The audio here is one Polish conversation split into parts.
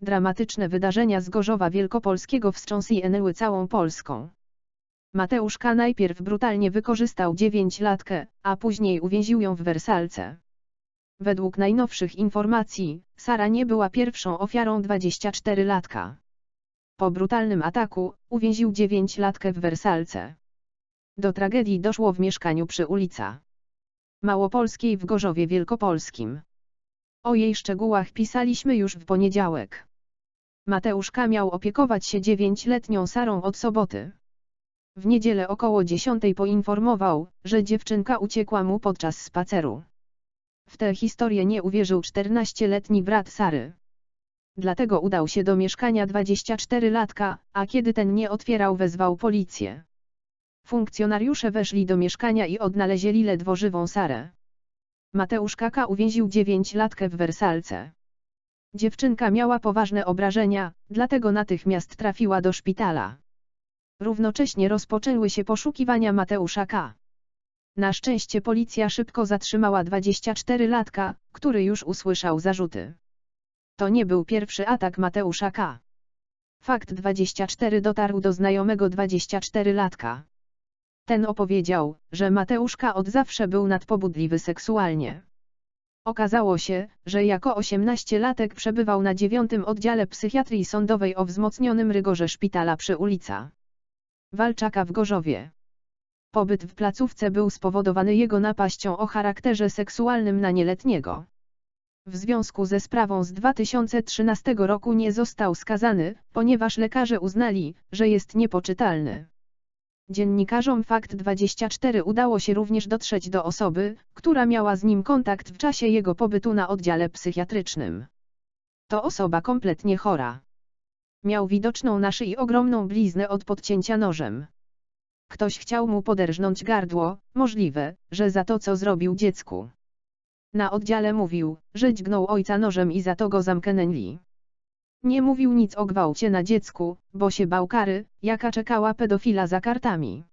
Dramatyczne wydarzenia z Gorzowa Wielkopolskiego wstrząsnęły całą Polską. Mateusz K. najpierw brutalnie wykorzystał dziewięćlatkę, a później uwięził ją w Wersalce. Według najnowszych informacji, Sara nie była pierwszą ofiarą 24-latka. Po brutalnym ataku, uwięził dziewięćlatkę w Wersalce. Do tragedii doszło w mieszkaniu przy ulica Małopolskiej w Gorzowie Wielkopolskim. O jej szczegółach pisaliśmy już w poniedziałek. Mateusz K. miał opiekować się dziewięcioletnią Sarą od soboty. W niedzielę około dziesiątej poinformował, że dziewczynka uciekła mu podczas spaceru. W tę historię nie uwierzył 14-letni brat Sary. Dlatego udał się do mieszkania 24-latka, a kiedy ten nie otwierał wezwał policję. Funkcjonariusze weszli do mieszkania i odnaleźli ledwo żywą Sarę. Mateusz Kaka uwięził 9-latkę w Wersalce. Dziewczynka miała poważne obrażenia, dlatego natychmiast trafiła do szpitala. Równocześnie rozpoczęły się poszukiwania Mateusza K. Na szczęście policja szybko zatrzymała 24-latka, który już usłyszał zarzuty. To nie był pierwszy atak Mateusza K. Fakt 24 dotarł do znajomego 24-latka. Ten opowiedział, że Mateusz K. od zawsze był nadpobudliwy seksualnie. Okazało się, że jako 18-latek przebywał na dziewiątym oddziale psychiatrii sądowej o wzmocnionym rygorze szpitala przy ulica Walczaka w Gorzowie. Pobyt w placówce był spowodowany jego napaścią o charakterze seksualnym na nieletniego. W związku ze sprawą z 2013 roku nie został skazany, ponieważ lekarze uznali, że jest niepoczytalny. Dziennikarzom Fakt 24 udało się również dotrzeć do osoby, która miała z nim kontakt w czasie jego pobytu na oddziale psychiatrycznym. To osoba kompletnie chora. Miał widoczną na szyi ogromną bliznę od podcięcia nożem. Ktoś chciał mu poderżnąć gardło, możliwe, że za to co zrobił dziecku. Na oddziale mówił, że dźgnął ojca nożem i za to go zamknęli. Nie mówił nic o gwałcie na dziecku, bo się bał kary, jaka czekała pedofila za kartami.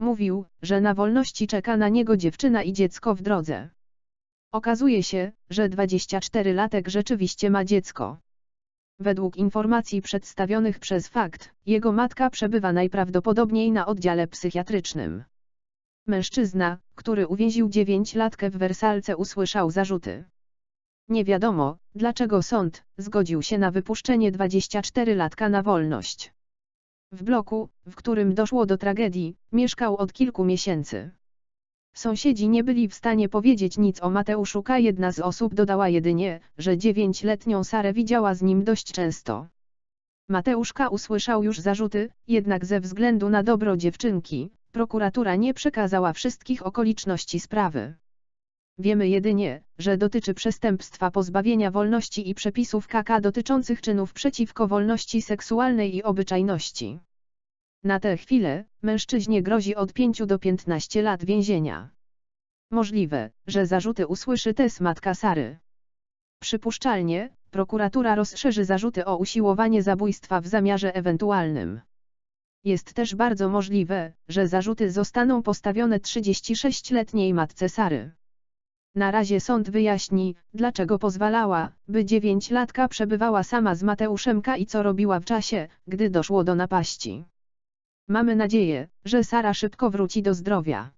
Mówił, że na wolności czeka na niego dziewczyna i dziecko w drodze. Okazuje się, że 24-latek rzeczywiście ma dziecko. Według informacji przedstawionych przez fakt, jego matka przebywa najprawdopodobniej na oddziale psychiatrycznym. Mężczyzna, który uwięził 9-latkę w Wersalce usłyszał zarzuty. Nie wiadomo, dlaczego sąd zgodził się na wypuszczenie 24-latka na wolność. W bloku, w którym doszło do tragedii, mieszkał od kilku miesięcy. Sąsiedzi nie byli w stanie powiedzieć nic o Mateuszu K. Jedna z osób dodała jedynie, że dziewięcioletnią Sarę widziała z nim dość często. Mateusz K. usłyszał już zarzuty, jednak ze względu na dobro dziewczynki, prokuratura nie przekazała wszystkich okoliczności sprawy. Wiemy jedynie, że dotyczy przestępstwa pozbawienia wolności i przepisów KK dotyczących czynów przeciwko wolności seksualnej i obyczajności. Na tę chwilę, mężczyźnie grozi od 5 do 15 lat więzienia. Możliwe, że zarzuty usłyszy też matka Sary. Przypuszczalnie, prokuratura rozszerzy zarzuty o usiłowanie zabójstwa w zamiarze ewentualnym. Jest też bardzo możliwe, że zarzuty zostaną postawione 36-letniej matce Sary. Na razie sąd wyjaśni, dlaczego pozwalała, by dziewięciolatka przebywała sama z Mateuszem K. i co robiła w czasie, gdy doszło do napaści. Mamy nadzieję, że Sara szybko wróci do zdrowia.